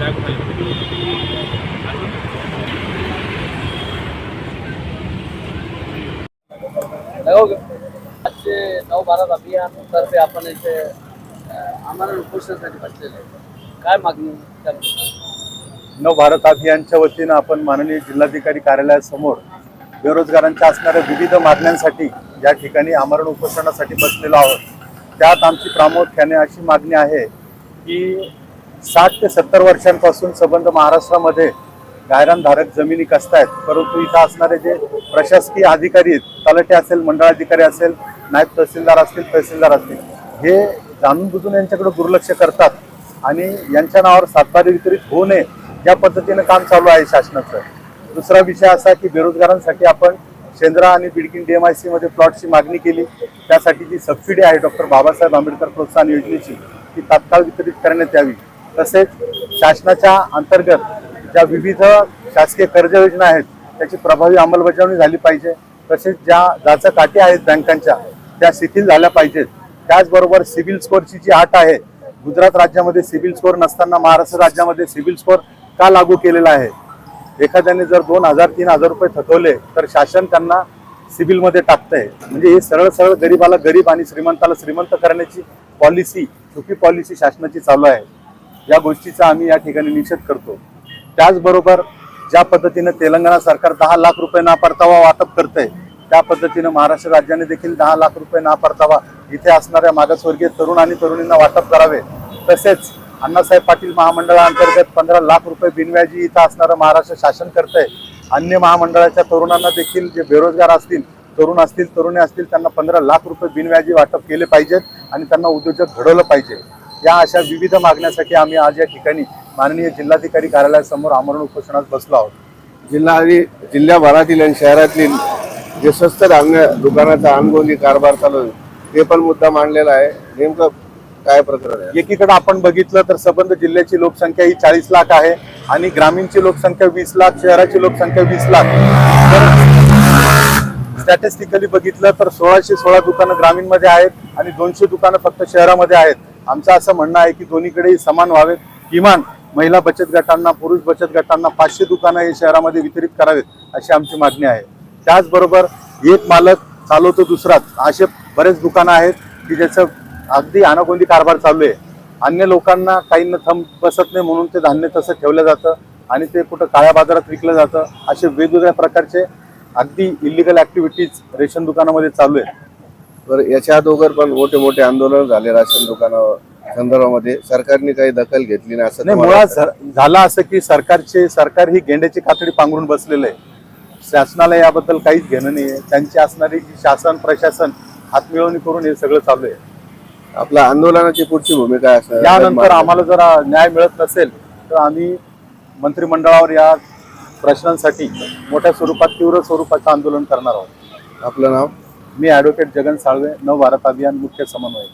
लागू झाले आजचे नऊ भारत अभियानतर्फे आपण इथे आमरण उपोषणासाठी बसलेले काय मागणी नव भारत अभियानच्या वतीनं आपण माननीय जिल्हाधिकारी कार्यालयासमोर बेरोजगारांच्या असणाऱ्या विविध मागण्यांसाठी या ठिकाणी आमरण उपोषणासाठी बसलेलो आहोत. त्यात आमची प्रामुख्याने अशी मागणी आहे की साठ ते सत्तर वर्षांपासून संबंध महाराष्ट्रामध्ये गायरानधारक जमिनी कसत आहेत परंतु इथं असणारे जे प्रशासकीय अधिकारी आहेत तलटे असेल मंडळाधिकारी असेल नायब तहसीलदार असतील तहसीलदार असतील हे जाणून बुजून यांच्याकडे दुर्लक्ष करतात आणि यांच्या नावावर सातबारी वितरित होऊ नये या पद्धतीनं काम चालू आहे शासनाचं. दुसरा विषय असा की बेरोजगारांसाठी आपण शेंद्रा आणि बिडकीन आय सीमध्ये प्लॉटची मागणी केली. त्यासाठी जी सबसिडी आहे डॉक्टर बाबासाहेब आंबेडकर प्रोत्साहन योजनेची ती तात्काळ वितरित करण्यात यावी. तसेच शासनाच्या अंतर्गत ज्या विविध शासकीय कर्ज योजना आहेत त्याची प्रभावी अंमलबजावणी झाली पाहिजे. तसेच ज्या जाचा काठी आहेत बँकांच्या त्या शिथिल झाल्या पाहिजेत. त्याचबरोबर सिबिल स्कोअरची जी आट आहे गुजरात राज्यामध्ये सिबिल स्कोअर नसताना महाराष्ट्र राज्यामध्ये सिबिल स्कोअर का लागू केलेला आहे? एखाद्याने जर दोन हजार तीन हजार रुपये थकवले तर शासन त्यांना सिबिलमध्ये टाकतंय. म्हणजे हे सरळ सरळ गरीबाला गरीब आणि श्रीमंताला श्रीमंत करण्याची पॉलिसी चुकी पॉलिसी शासनाची चालू आहे. या गोष्टीचा आम्ही या ठिकाणी निषेध करतो. त्याचबरोबर ज्या पद्धतीनं तेलंगणा सरकार दहा लाख रुपये ना परतावा वाटप करतंय त्या पद्धतीनं महाराष्ट्र राज्याने देखील दहा लाख रुपये ना परतावा इथे असणाऱ्या मागासवर्गीय तरुण आणि तरुणींना वाटप करावे. तसेच अण्णासाहेब पाटील महामंडळाअंतर्गत पंधरा लाख रुपये बिनव्याजी इथं असणारं महाराष्ट्र शासन करतंय. अन्य महामंडळाच्या तरुणांना देखील जे बेरोजगार असतील तरुण असतील तरुणी असतील त्यांना पंधरा लाख रुपये बिनव्याजी वाटप केले पाहिजेत आणि त्यांना उद्योजक घडवलं पाहिजे. या अशा विविध मागण्यासाठी आम्ही आज या ठिकाणी माननीय जिल्हाधिकारी कार्यालयासमोर आमरण उपोषणात बसलो आहोत. जिल्हा आणि जिल्ह्याभरातील आणि शहरातील जे स्वस्त धान्य दुकानाचा अनगोंदी कारभार चालू ते पण मुद्दा मांडलेला आहे. नेमकं काय प्रकरण आहे? एकीकडे आपण बघितलं तर संबंध जिल्ह्याची लोकसंख्या ही चाळीस लाख आहे आणि ग्रामीणची लोकसंख्या वीस लाख शहराची लोकसंख्या वीस लाख. स्टॅटिस्टिकली बघितलं तर सोळाशे सोळा दुकानं ग्रामीणमध्ये आहेत आणि दोनशे दुकानं फक्त शहरामध्ये आहेत. आमचं असं म्हणणं आहे की दोन्हीकडेही समान व्हावेत. किमान महिला बचत गटांना पुरुष बचत गटांना पाचशे दुकानं हे शहरामध्ये वितरित करावेत अशी आमची मागणी आहे. त्याचबरोबर एक मालक चालवतो दुसराच असे बरेच दुकानं आहेत की ज्याचं अगदी अनागोंदी कारभार चालू आहे. अन्य लोकांना काहींना थंब बसत नाही म्हणून ते धान्य तसं ठेवलं जातं आणि ते कुठं काळ्या बाजारात विकलं जातं असे वेगवेगळ्या प्रकारचे अगदी इलिगल ऍक्टिव्हिटीज रेशन दुकानामध्ये चालू आहेत तर याच्या अगोदर पण मोठे मोठे आंदोलन झाले राशन दुकानावर संदर्भामध्ये. सरकारने काही दखल घेतली नाही असं नाही तुम्हाला मुळात झ- झालं असं की सरकारचे सरकार ही गेंड्याची कातडी पांघरून बसलेलं आहे. शासनाला याबद्दल काहीच घेणं नाही आहे त्यांची असणारी जी शासन प्रशासन हातमिळवणी करून हे सगळं चालू आहे? आपल्या आंदोलनाची पुढची भूमिका असणार यानंतर आम्हाला जर न्याय मिळत नसेल तर आम्ही मंत्रिमंडळावर या प्रश्नांसाठी मोठ्या स्वरूपात तीव्र स्वरूपाचं आंदोलन करणार आहोत. आपलं नाव? मी ॲडव्होकेट जगन साळवे नव भारत अभियान मुख्य समन्वयक.